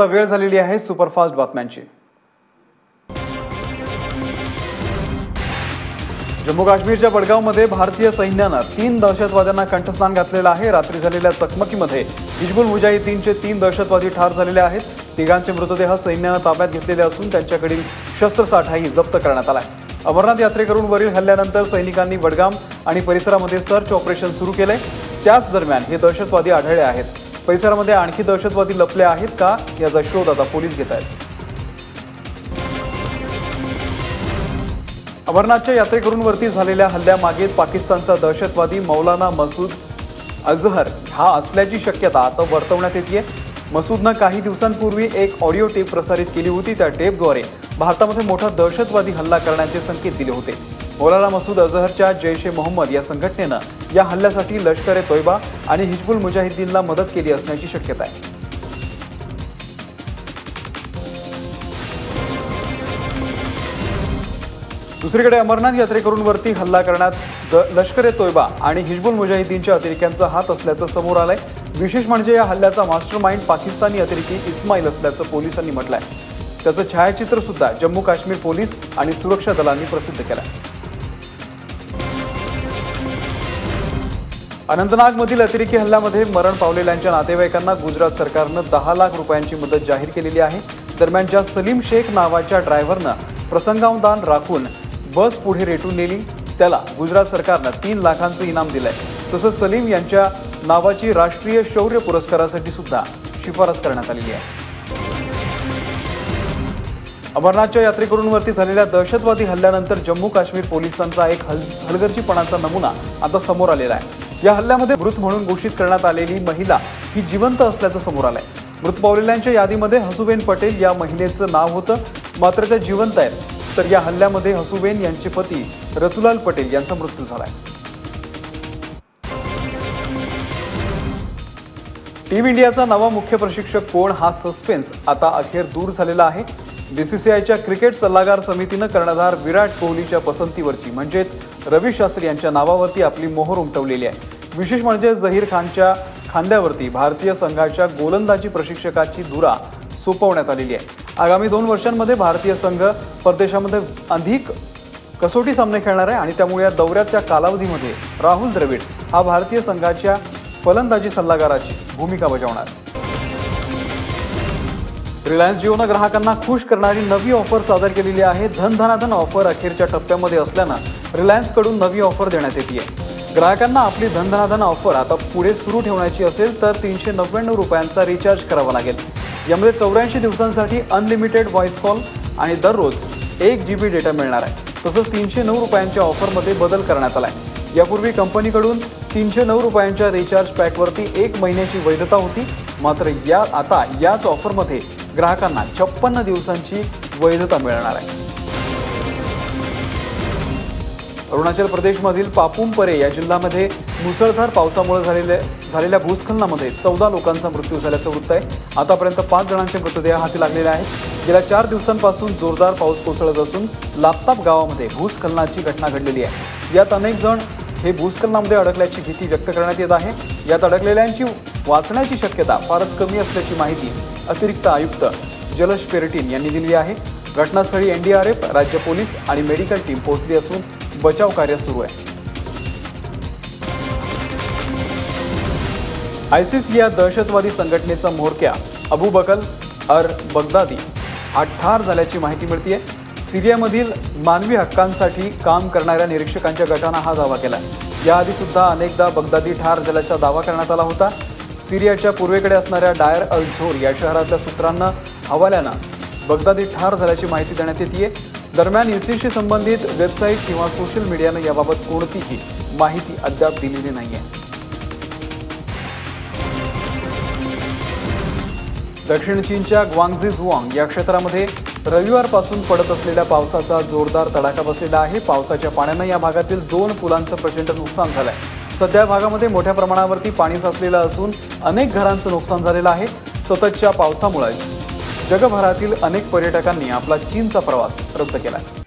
आता वेळ झालेली आहे सुपरफास्ट बातम्यांची. जम्मू काश्मीरच्या बडगावमध्ये भारतीय सैन्यानं तीन दहशतवाद्यांना कंठस्नान घातलेलं आहे. रात्री झालेल्या चकमकीमध्ये हिजबुल मुजाहिदीनचे तीन दहशतवादी ठार झालेले आहेत. तिघांचे मृतदेह सैन्यानं ताब्यात घेतलेले असून त्यांच्याकडील शस्त्रसाठाही जप्त करण्यात आलाय अमरनाथ यात्रेकरून वरील हल्ल्यानंतर सैनिकांनी बडगाम आणि परिसरामध्ये सर्च ऑपरेशन सुरू केलंय. त्याच दरम्यान हे दहशतवादी आढळले आहेत. परिसरामध्ये आणखी दहशतवादी लपले आहेत का याचा शोध आता पोलीस घेत आहेत. अमरनाथच्या यात्रेकरूंवरती झालेल्या हल्ल्यामागे पाकिस्तानचा दहशतवादी मौलाना मसूद अझहर हा असल्याची शक्यता आता वर्तवण्यात येते मसूदनं काही दिवसांपूर्वी एक ऑडिओ टेप प्रसारित केली होती. त्या टेपद्वारे भारतामध्ये मोठा दहशतवादी हल्ला करण्याचे संकेत दिले होते. मौलाना मसूद अझहरच्या जैश ए मोहम्मद या संघटनेनं या हल्ल्यासाठी लष्कर ए तोयबा आणि हिजबुल मुजाहिद्दीनला मदत केली असण्याची शक्यता आहे. दुसरीकडे अमरनाथ यात्रेकरूंवरती हल्ला करण्यात लष्कर ए तोयबा आणि हिजबुल मुजाहिदीनच्या अतिरेक्यांचा हात असल्याचं समोर आलंय. विशेष म्हणजे या हल्ल्याचा मास्टर माइंड पाकिस्तानी अतिरेकी इस्माईल असल्याचं पोलिसांनी म्हटलंय. त्याचं छायाचित्र सुद्धा जम्मू काश्मीर पोलीस आणि सुरक्षा दलांनी प्रसिद्ध केलंय. अनंतनागमधील अतिरेकी हल्ल्यामध्ये मरण पावलेल्यांच्या नातेवाईकांना गुजरात सरकारनं दहा लाख रुपयांची मदत जाहीर केलेली आहे. दरम्यान ज्या सलीम शेख नावाच्या ड्रायव्हरनं प्रसंगावदान राखून बस पुढे रेटून नेली. त्याला गुजरात सरकारनं तीन लाखांचं इनाम दिलंय. तसंच सलीम यांच्या नावाची राष्ट्रीय शौर्य पुरस्कारासाठी सुद्धा शिफारस करण्यात आलेली आहे. अमरनाथच्या यात्रेकरूंवरती झालेल्या दहशतवादी हल्ल्यानंतर जम्मू काश्मीर पोलिसांचा एक हल हलगर्जीपणाचा नमुना आता समोर आलेला आहे. या हल्ल्यामध्ये मृत म्हणून घोषित करण्यात आलेली महिला ही जिवंत असल्याचं समोर आलंय. मृत पावलेल्यांच्या यादीमध्ये हसुबेन पटेल या महिलेचं नाव होतं मात्र त्या जिवंत आहेत. तर या हल्ल्यामध्ये हसुबेन यांचे पती रतुलाल पटेल यांचा मृत्यू झालाय. टीम इंडियाचा नवा मुख्य प्रशिक्षक कोण हा सस्पेन्स आता अखेर दूर झालेला आहे. बीसीसीआयच्या क्रिकेट सल्लागार समितीनं कर्णधार विराट कोहलीच्या पसंतीवरची म्हणजेच रवी शास्त्री यांच्या नावावरती आपली मोहर उमटवलेली आहे. विशेष म्हणजे झहीर खानच्या खांद्यावरती भारतीय संघाच्या गोलंदाजी प्रशिक्षकाची धुरा सोपवण्यात आलेली आहे. आगामी दोन वर्षांमध्ये भारतीय संघ परदेशामध्ये अधिक कसोटी सामने खेळणार आहे आणि त्यामुळे या दौऱ्याच्या कालावधीमध्ये राहुल द्रविड हा भारतीय संघाच्या फलंदाजी सल्लागाराची भूमिका बजावणार. रिलायन्स जिओनं ग्राहकांना खुश करणारी नवी ऑफर सादर केलेली आहे. धनधनाधन ऑफर अखेरच्या टप्प्यामध्ये असल्यानं रिलायन्सकडून नवी ऑफर देण्यात येते ग्राहकांना आपली धनधनाधन ऑफर आता पुढे सुरू ठेवण्याची असेल तर तीनशे नव्याण्णव रुपयांचा रिचार्ज करावा लागेल. यामध्ये चौऱ्याऐंशी दिवसांसाठी अनलिमिटेड व्हॉइस कॉल आणि दररोज एक जी बी डेटा मिळणार आहे. तसंच तीनशे नऊ रुपयांच्या ऑफरमध्ये बदल करण्यात आला आहे यापूर्वी कंपनीकडून तीनशे नऊ रुपयांच्या रिचार्ज पॅकवरती एक महिन्याची वैधता होती. मात्र या आता याच ऑफरमध्ये ग्राहकांना छप्पन्न दिवसांची वैधता मिळणार आहे. अरुणाचल प्रदेशमधील पापुमपरे या जिल्ह्यामध्ये मुसळधार पावसामुळे झालेल्या झालेल्या भूस्खलनामध्ये चौदा लोकांचा मृत्यू झाल्याचं वृत्त आहे. आतापर्यंत पाच जणांचे मृतदेह हाती लागलेले आहेत. गेल्या चार दिवसांपासून जोरदार पाऊस कोसळत असून लापताप गावामध्ये भूस्खलनाची घटना घडलेली आहे. यात अनेक जण हे भूस्खलनामध्ये अडकल्याची भीती व्यक्त करण्यात येत आहे. यात अडकलेल्यांची वाचण्याची शक्यता फारच कमी असल्याची माहिती अतिरिक्त आयुक्त जलश पेरटीन यांनी दिली आहे. घटनास्थळी एनडीआरएफ राज्य पोलीस आणि मेडिकल टीम पोहोचली असून बचाव कार्य सुरू आहे. आयसिस या दहशतवादी संघटनेचा म्होरक्या अबू बकल अर बगदादी हा ठार झाल्याची माहिती मिळते सिरियामधील मानवी हक्कांसाठी काम करणाऱ्या निरीक्षकांच्या गटानं हा दावा केला याआधी सुद्धा अनेकदा बगदादी ठार झाल्याचा दावा करण्यात आला होता. सिरियाच्या पूर्वेकडे असणाऱ्या डायर अल झोर या शहरातल्या सूत्रांना हवाल्यानं बगदादी ठार झाल्याची माहिती देण्यात येते दरम्यान इसीशी संबंधित वेबसाईट किंवा सोशल मीडियानं याबाबत कोणतीही माहिती अद्याप दिलेली नाहीये. दक्षिण चीनच्या ग्वांगझी झुआंग या क्षेत्रामध्ये रविवारपासून पडत असलेल्या पावसाचा जोरदार तडाखा बसलेला आहे. पावसाच्या पाण्यानं या भागातील दोन पुलांचं प्रचंड नुकसान झालंय. सध्या भागामध्ये मोठ्या प्रमाणावरती पाणी साचलेलं असून अनेक घरांचं नुकसान झालेलं आहे. सततच्या पावसामुळे जगभरातील अनेक पर्यटकांनी आपला चीनचा प्रवास रद्द केला. आहे